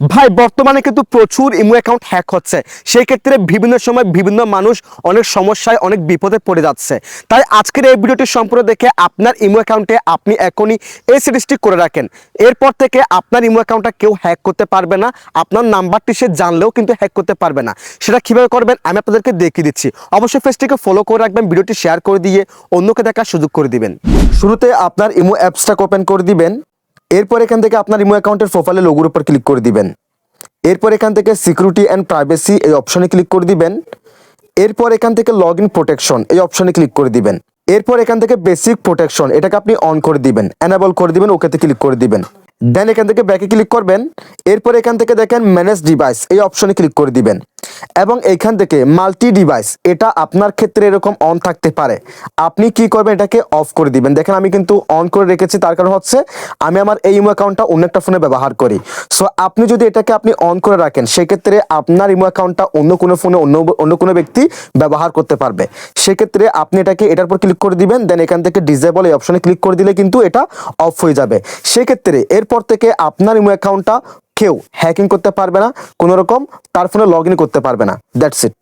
ভাই, বর্তমানে কিন্তু প্রচুর ইমো অ্যাকাউন্ট হ্যাক হচ্ছে। সেই ক্ষেত্রে বিভিন্ন সময় বিভিন্ন মানুষ অনেক সমস্যায়, অনেক বিপদে পড়ে যাচ্ছে। তাই আজকের এই ভিডিওটি সম্পূর্ণ দেখে আপনার ইমো অ্যাকাউন্টে আপনি এখনই এই সিরিজটি করে রাখেন। এরপর থেকে আপনার ইমো অ্যাকাউন্টটা কেউ হ্যাক করতে পারবে না। আপনার নাম্বারটি সে জানলেও কিন্তু হ্যাক করতে পারবে না। সেটা কীভাবে করবেন আমি আপনাদেরকে দেখিয়ে দিচ্ছি। অবশ্যই ফেসটিকে ফলো করে রাখবেন, ভিডিওটি শেয়ার করে দিয়ে অন্যকে দেখার সুযোগ করে দিবেন। শুরুতে আপনার ইমো অ্যাপসটাকে ওপেন করে দিবেন। এরপর এখান থেকে আপনার ইমো অ্যাকাউন্টের প্রোফাইলে লোগোর উপর ক্লিক করে দিবেন। এরপর এখান থেকে সিকিউরিটি অ্যান্ড প্রাইভেসি এই অপশনে ক্লিক করে দিবেন। এরপর এখান থেকে লগ ইন প্রোটেকশন এই অপশনে ক্লিক করে দিবেন। এরপর এখান থেকে বেসিক প্রোটেকশন এটাকে আপনি অন করে দিবেন। অ্যানাবল করে দিবেন ওকেতে ক্লিক করে দিবেন। দেন এখান থেকে ব্যাকে ক্লিক করবেন। এরপর এখান থেকে দেখেন ম্যানেজ ডিভাইস এই অপশনে ক্লিক করে দিবেন। এবং এইখান থেকে মাল্টি ডিভাইস এটা আপনার ক্ষেত্রে এরকম অন থাকতে পারে। আপনি কি করবেন, এটাকে অফ করে দিবেন। দেখেন আমি কিন্তু অন করে রেখেছি, তার কারণ হচ্ছে আমি আমার এই ইমো অ্যাকাউন্টটা অন্য একটা ফোনে ব্যবহার করি। সো আপনি যদি এটাকে আপনি অন করে রাখেন, সেক্ষেত্রে আপনার ইমো অ্যাকাউন্টটা অন্য কোনো ফোনে অন্য অন্য কোনো ব্যক্তি ব্যবহার করতে পারবে। সেক্ষেত্রে আপনি এটাকে এটার উপর ক্লিক করে দিবেন দেন এখান থেকে ডিজেবল এই অপশনে ক্লিক করে দিলে কিন্তু এটা অফ হয়ে যাবে। সেক্ষেত্রে এরপর থেকে আপনার ইমো অ্যাকাউন্টটা কেউ হ্যাকিং করতে পারবে না কোনো রকম তার ফোনে লগ করতে পারবে না। That's it